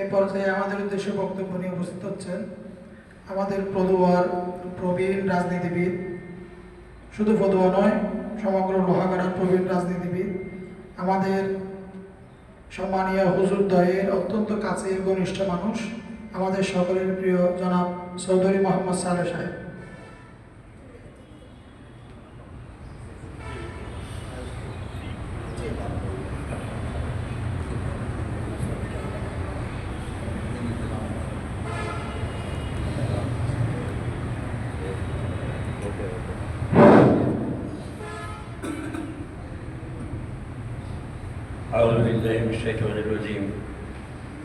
এই পর্যায়ে আমাদের উদ্দেশ্যে বক্তব্য নিয়ে উপস্থিত হচ্ছেন আমাদের পদুয়ার প্রবীণ রাজনীতিবিদ, শুধু পদুয়া নয়, সমগ্র লোহাগাড়ার প্রবীণ রাজনীতিবিদ, আমাদের সম্মানীয় হুজুরদয়ের অত্যন্ত কাছের ঘনিষ্ঠ মানুষ, আমাদের সকলের প্রিয় জনাব চৌধুরী মোহাম্মদ সালে সাহেব। أعوذ بالله من الشيطان الرجيم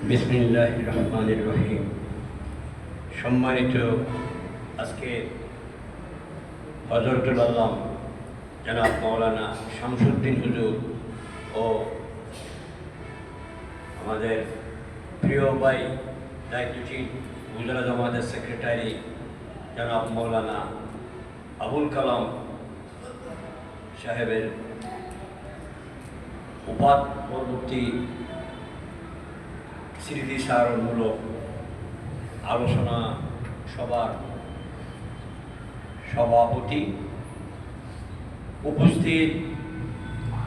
بسم الله الرحمن الرحيم সম্মানিত আজকে হজরতুল আল্লাম জনাব মৌলানা শামসুদ্দিন হুজুর ও আমাদের প্রিয় ভাই দায়িত্বশীল গুজরাট জামাতের সেক্রেটারি জনাব মৌলানা আবুল কালাম সাহেবের উপাত পরবর্তী স্মৃতিসারণমূলক আলোচনা সভার সভাপতি উপস্থিত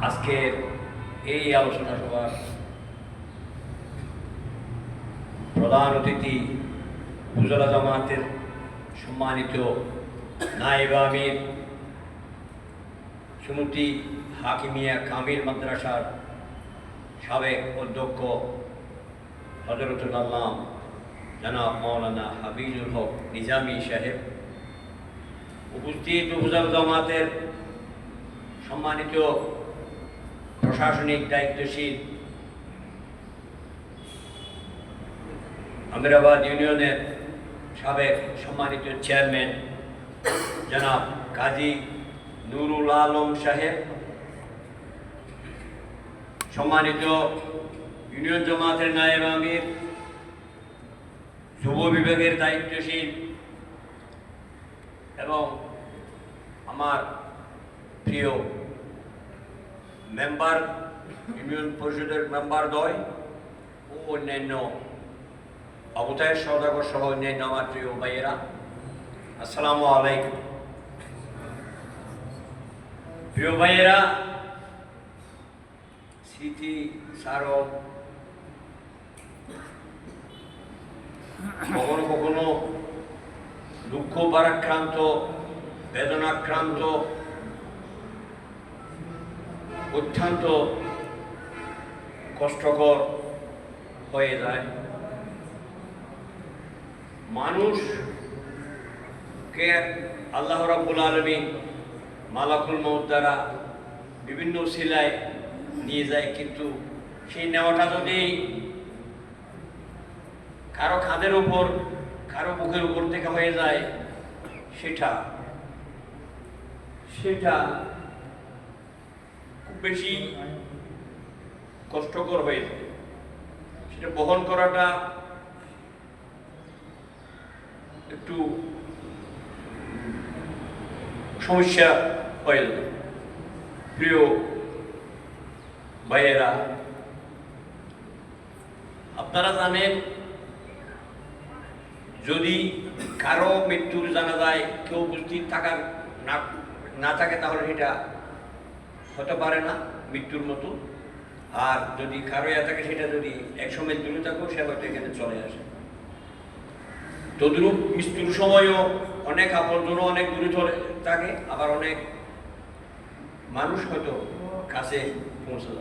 আজকের এই আলোচনা সভার প্রধান অতিথি গুজরা জামাতের সম্মানিত নায়েব আমির হাকিমিয়া কামিল মাদ্রাসার সাবেক অধ্যক্ষ হজরতুল আল্লাম জনাব মৌলানা হাবিজুল হক নিজামী সাহেব। উপস্থিত উপজাল জামাতের সম্মানিত প্রশাসনিক দায়িত্বশীল আমিরাবাদ ইউনিয়নের সাবেক সম্মানিত চেয়ারম্যান জনাব কাজী নুরুল আলম সাহেব। সম্মানিত ইউনিয়ন জামাতের নায়েব আমির, যুব বিভাগের দায়িত্বশীল এবং আমার প্রিয় মেম্বার, ইউনিয়ন পরিষদের মেম্বার দয় ও অন্যান্য অবতায়ের সদাগর সহ অন্যান্য আমার প্রিয় ভাইয়েরা, আসসালামু আলাইকুম। প্রিয় ভাইয়েরা স্মৃতি স্মারক কখনো কখনো দুঃখ পারাক্রান্ত, বেদনাক্রান্ত, অত্যন্ত কষ্টকর হয়ে যায়। মানুষকে আল্লাহ রাব্বুল আলমী মালাকুল মৌত দ্বারা বিভিন্ন শিলায় নিয়ে যায়, কিন্তু সেই নেওয়াটা যদি কারও খাদের উপর, কারও বুকের উপর থেকে হয়ে যায়, সেটা সেটা খুব বেশি কষ্টকর হয়ে যায়। সেটা বহন করাটা একটু সমস্যা হয়ে যায়। প্রিয় ভাইয়েরা, আপনারা জানেন, যদি কারও মৃত্যুর জানা যায় কেউ উপস্থিত থাকার না না থাকে, তাহলে সেটা হতে পারে না মৃত্যুর মতো। আর যদি কারও ইয়া থাকে, সেটা যদি একশো মিল দূরে থাকো সে হয়তো এখানে চলে আসে। তদ্রুপ মৃত্যুর সময়ও অনেক আপনজনও অনেক দূরে চলে থাকে, আবার অনেক মানুষ হয়তো কাছে পৌঁছে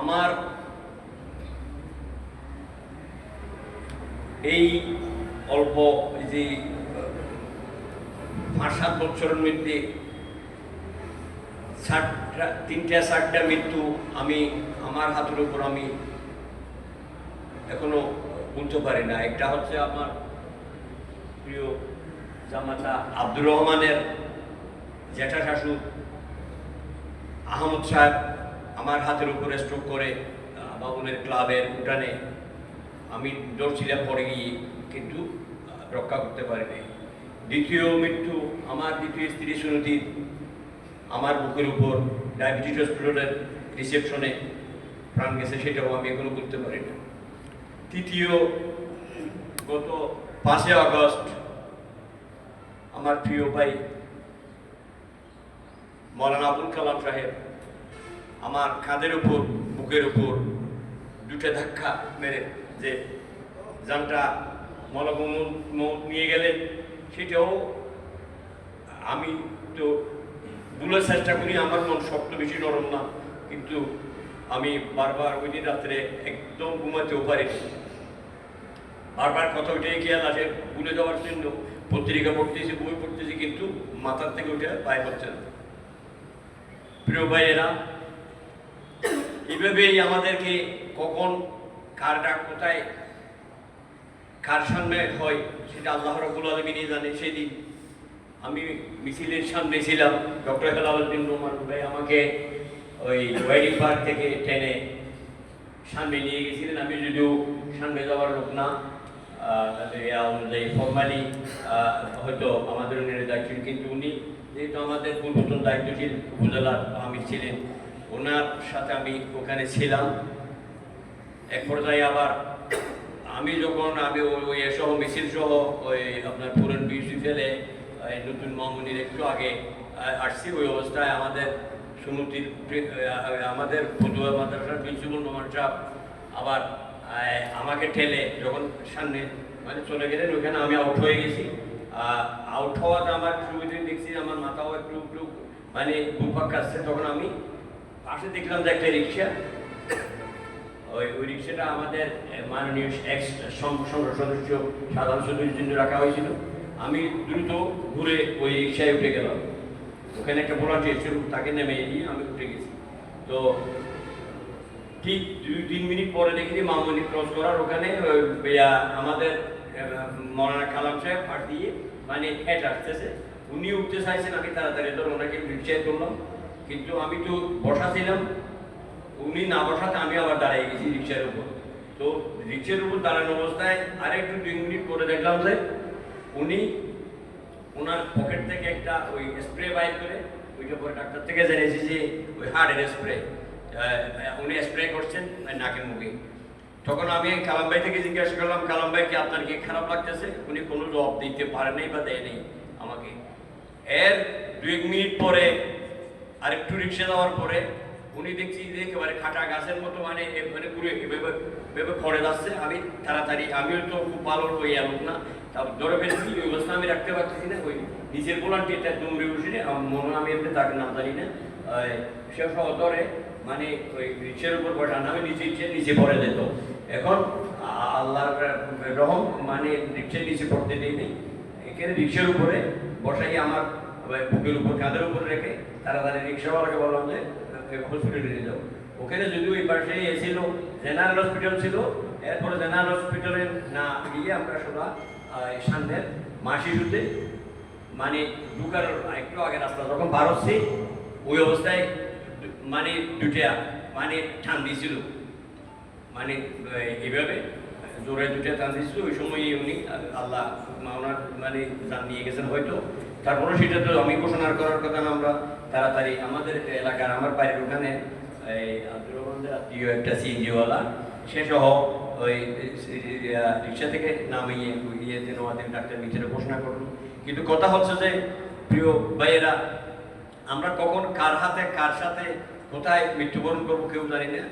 আমার এই অল্প যে পাঁচ সাত বছরের মধ্যে ষাটটা তিনটা ষাটটা মৃত্যু আমি আমার হাতের উপর আমি এখনও বলতে পারি না। একটা হচ্ছে আমার প্রিয় জামাতা আব্দুর রহমানের জ্যাঠা শাশুর আহমদ সাহেব। আমার হাতের উপরে স্ট্রোক করে আহ, বাবুনের ক্লাবের উঠানে আমি দৌড়ছিলাম পড়ে গিয়ে কিন্তু রক্ষা করতে পারিনি। দ্বিতীয় মৃত্যু আমার দ্বিতীয় স্ত্রী সুনতির আমার বুকের উপর ডায়াবেটিস হসপিটালের রিসেপশনে প্রাণ গেছে সেটাও আমি এখনও করতে পারি না তৃতীয় গত পাঁচই আগস্ট আমার প্রিয় ভাই মৌলানা আবুল কালাম সাহেব আমার কাঁধের উপর, বুকের উপর দুটো ধাক্কা মেরে যে যানটা মলমত নিয়ে গেলেন সেটাও আমি তো ভুলের চেষ্টা করি, আমার মন শক্ত বেশি নরম না, কিন্তু আমি বারবার ওই দিন রাত্রে একদম ঘুমাতেও পারিনি। বারবার কথা উঠে খেয়াল আসে ভুলে যাওয়ার জন্য পত্রিকা পড়তেছি, বই পড়তেছি, কিন্তু মাথার থেকে উঠে পায়ে হচ্ছে না। প্রিয় ভাইয়েরা এইভাবেই আমাদেরকে কখন কার ডাক কোথায়, কার সামনে হয়, সেটা আল্লাহ রব্বুল আলমিনই জানে। সেদিন আমি মিছিলের সামনে ছিলাম, ডক্টর হেলালুদ্দিন রহমান ভাই আমাকে ওই ওয়েডিং পার্ক থেকে টেনে সামনে নিয়ে গেছিলেন। আমি যদিও সামনে যাওয়ার লোক না এ অনুযায়ী ফর্মালি হয়তো আমাদের উনি দায়িত্ব কিন্তু উনি যেহেতু আমাদের পূর্বতন দায়িত্বশীল উপজেলার আমির ছিলেন ওনার সাথে আমি ওখানে ছিলাম। এক পর্যায়ে আবার আমি যখন আমি ওই সহ মিছিল সহ ওই আপনার পুরন বিউসি ফেলে নতুন মামুনির একটু আগে আসছি, ওই অবস্থায় আমাদের সমুদ্রের আমাদের পদুয়া মাদ্রাসার প্রিন্সিপাল মোহাম্মদ সাহেব আবার আমাকে ঠেলে যখন সামনে মানে চলে গেলেন, ওখানে আমি আউট হয়ে গেছি। আউট হওয়াতে আমার সুবিধে দেখছি আমার মাথাও একটু একটু মানে ঘুরপাক কাটছে তখন আমি পাশে দেখলাম যে একটা রিক্সা। ওই ওই রিক্সাটা আমাদের মাননীয় এক্স সংসদ সদস্য সাধারণ সদস্যের জন্য রাখা হয়েছিল, আমি দ্রুত ঘুরে ওই রিক্সায় উঠে গেলাম। ওখানে একটা ভলান্টিয়ার ছিল তাকে নেমে দিয়ে আমি উঠে গেছি। তো ঠিক দুই, তিন মিনিট পরে দেখি যে মামনি ক্রস করার ওখানে আমাদের মরানা কালাম সাহেব পাঠ দিয়ে মানে হেঁট আসতেছে। উনি উঠতে চাইছেন, আমি তাড়াতাড়ি ধর, ওনাকে রিক্সায় তুললাম। কিন্তু আমি তো বসা ছিলাম উনি না বসাতে আমি আবার দাঁড়িয়ে গেছি রিক্সার উপর। তো রিক্সার উপর দাঁড়ানো অবস্থায় আরেকটু দুই মিনিট পরে দেখলাম যে উনি ওনার পকেট থেকে একটা ওই স্প্রে বাইর করে ওইটা পরে ডাক্তার থেকে জেনেছি যে ওই হার্টের স্প্রে উনি স্প্রে করছেন নাকের মুখে। তখন আমি কালাম ভাই থেকে জিজ্ঞাসা করলাম, কালাম ভাই, কি আপনার কি খারাপ লাগতেছে? উনি কোনো জবাব দিতে পারে নাই বা দেয় নাই আমাকে। এর দুই মিনিট পরে আরেকটু রিক্সা যাওয়ার পরে উনি দেখছি যে একেবারে খাটা গাছের মতো মানে পুরো এভাবে এভাবে পড়ে যাচ্ছে। আমি তাড়াতাড়ি, আমিও তো খুব ভালো ওই আলোক না। তারপর ধরে ফেলছি ওই অবস্থা আমি রাখতে পারতেছি না। ওই নিচের বোলানটি একটা দুমড়ে বসে আমার মনে আমি এমনি তার নাম জানি না। সে সহ ধরে মানে ওই রিক্সের উপর বসা আমি নিচে নিচে নিচে পড়ে যেত। এখন আল্লাহর রহম মানে রিক্সের নিচে পড়তে দেই নেই। এখানে রিক্সের উপরে বসাই আমার বুকের উপর কাঁধের উপর রেখে তাড়াতাড়ি রিক্সাওয়ালাকে বললাম যে হসপিটালে নিয়ে যাও। ওখানে যদিও এই পাশে এসেছিল জেনারেল হসপিটাল ছিল, এরপরে জেনারেল হসপিটালে না গিয়ে আমরা সোজা সামনের মা শিশুতে মানে ঢুকার একটু আগে রাস্তা, যখন বার হচ্ছে ওই অবস্থায় মানে দুটা মানে ঠান দিয়েছিল মানে এইভাবে জোরে দুটো টান দিচ্ছিল ওই সময় উনি আল্লাহ ওনার মানে জান নিয়ে গেছেন হয়তো। তারপরে সেটা তো আমি ঘোষণা করার কথা না, আমরা তাড়াতাড়ি আমাদের এলাকার, আমার বাড়ির ওখানে এই আব্দুর আত্মীয় একটা সিএনজিওয়ালা সে সহ ওই রিক্সা থেকে নামিয়ে ইয়েতে নোয়াতে ডাক্তার মিছিলে ঘোষণা করল। কিন্তু কথা হচ্ছে যে, প্রিয় ভাইয়েরা, আমরা কখন কার হাতে, কার সাথে, কোথায় মৃত্যুবরণ করব কেউ জানি না।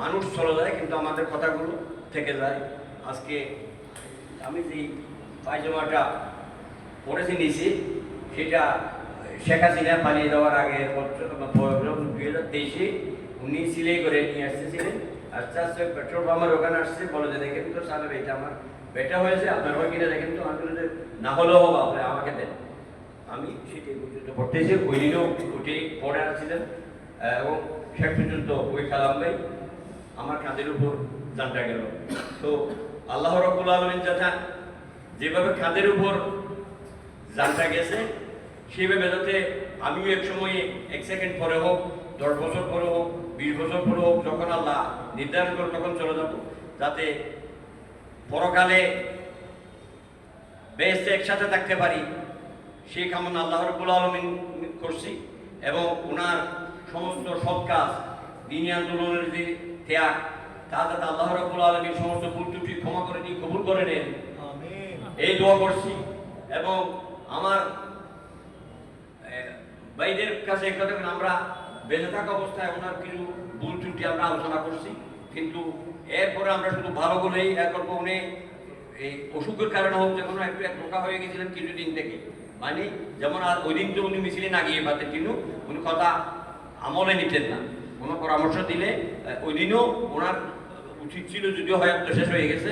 মানুষ চলে যায়, কিন্তু আমাদের কথাগুলো থেকে যায়। আজকে আমি যে পায়জামাটা পরেছি নিয়েছি সেটা শেখ হাসিনা পালিয়ে যাওয়ার আগে দুই হাজার তেইশে উনি সিলাই করে নিয়ে আসতেছিলেন। আস্তে আস্তে পেট্রোল পাম্পের ওখানে আসছে, বলে যে, দেখেন তো সাহেব এটা আমার বেটা হয়েছে, আপনার হয় কিনা দেখেন তো আমি না হলেও হবে, আপনি আমাকে দেন। আমি সেটি পর্যন্ত পড়তেছি, ওই দিনও ওটি পড়ে আসছিলেন এবং শেষ পর্যন্ত ওই কালাম ভাই আমার কাঁধের উপর জানটা গেল। তো আল্লাহ রব্বুল আলমিন যথা যেভাবে কাঁধের উপর জানটা গেছে সেইভাবে যাতে আমিও এক সময় এক সেকেন্ড পরে হোক দশ বছর পরে হোক বিশ বছর পরে হোক যখন আল্লাহ নির্ধারণ করে তখন চলে যাব। যাতে পরকালে বেহেস্তে একসাথে থাকতে পারি সেই কামনা আল্লাহ রব্বুল আলমিন করছি এবং ওনার সমস্ত সৎ কাজ দিনী আন্দোলনের যে ত্যাগ তা যাতে আল্লাহ রাব্বুল আলামিন সমস্ত ভুল ত্রুটি ক্ষমা করে নিয়ে কবুল করে নেন। এই দোয়া করছি এবং আমার ভাইদের কাছে একটা দেখুন আমরা বেঁচে থাকা অবস্থায় ওনার কিছু ভুল ত্রুটি আমরা আলোচনা করছি। কিন্তু এরপরে আমরা শুধু ভালো বলেই এখন উনি এই অসুখের কারণে হোক যখন একটু এক রোগা হয়ে গেছিলেন কিছুদিন থেকে। মানে যেমন আর ওই দিন তো উনি মিছিলে না গিয়ে পারতেন কিন্তু উনি কথা আমলে নিতেন না। কোনো পরামর্শ দিলে ওই দিনও ওনার উচিত ছিল যদিও হয়তো শেষ হয়ে গেছে,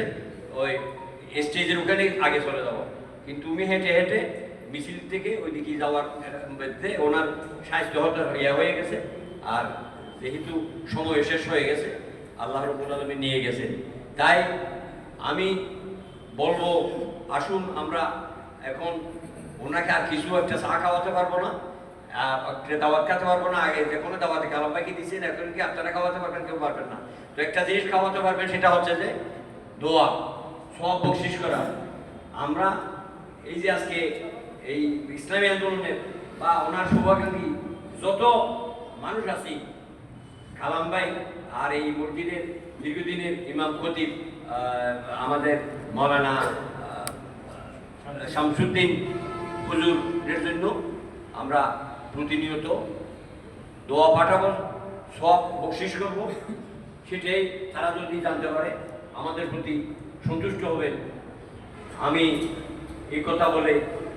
ওই স্টেজের ওখানে আগে চলে যাব কিন্তু তুমি হেঁটে হেঁটে মিছিল থেকে ওই দিকে যাওয়ার মধ্যে ওনার স্বাস্থ্য হতে ইয়ে হয়ে গেছে, আর যেহেতু সময় শেষ হয়ে গেছে, আল্লাহ রবুল আলমী নিয়ে গেছে তাই আমি বলব, আসুন আমরা এখন ওনাকে আর কিছু একটা চা খাওয়াতে পারব না দাওয়াত খাওয়াতে পারব না, আগে যে কোনো দাওয়াতে কালাম পাখি দিচ্ছেন এখন কি আপনারা খাওয়াতে পারবেন, কেউ পারবেন না। তো একটা জিনিস খাওয়াতে পারবেন, সেটা হচ্ছে যে দোয়া সব বকশিস করা। আমরা এই যে আজকে এই ইসলামী আন্দোলনের বা ওনার শুভাকাঙ্ক্ষী যত মানুষ আছি, কালাম ভাই আর এই মসজিদের দীর্ঘদিনের ইমাম খতিব আমাদের মৌলানা শামসুদ্দিন হুজুরের জন্য আমরা প্রতিনিয়ত দোয়া পাঠাবো, সব বকশিস করব। সেটাই তারা যদি জানতে পারে, আমাদের প্রতি সন্তুষ্ট হবেন। আমি এই কথা বলে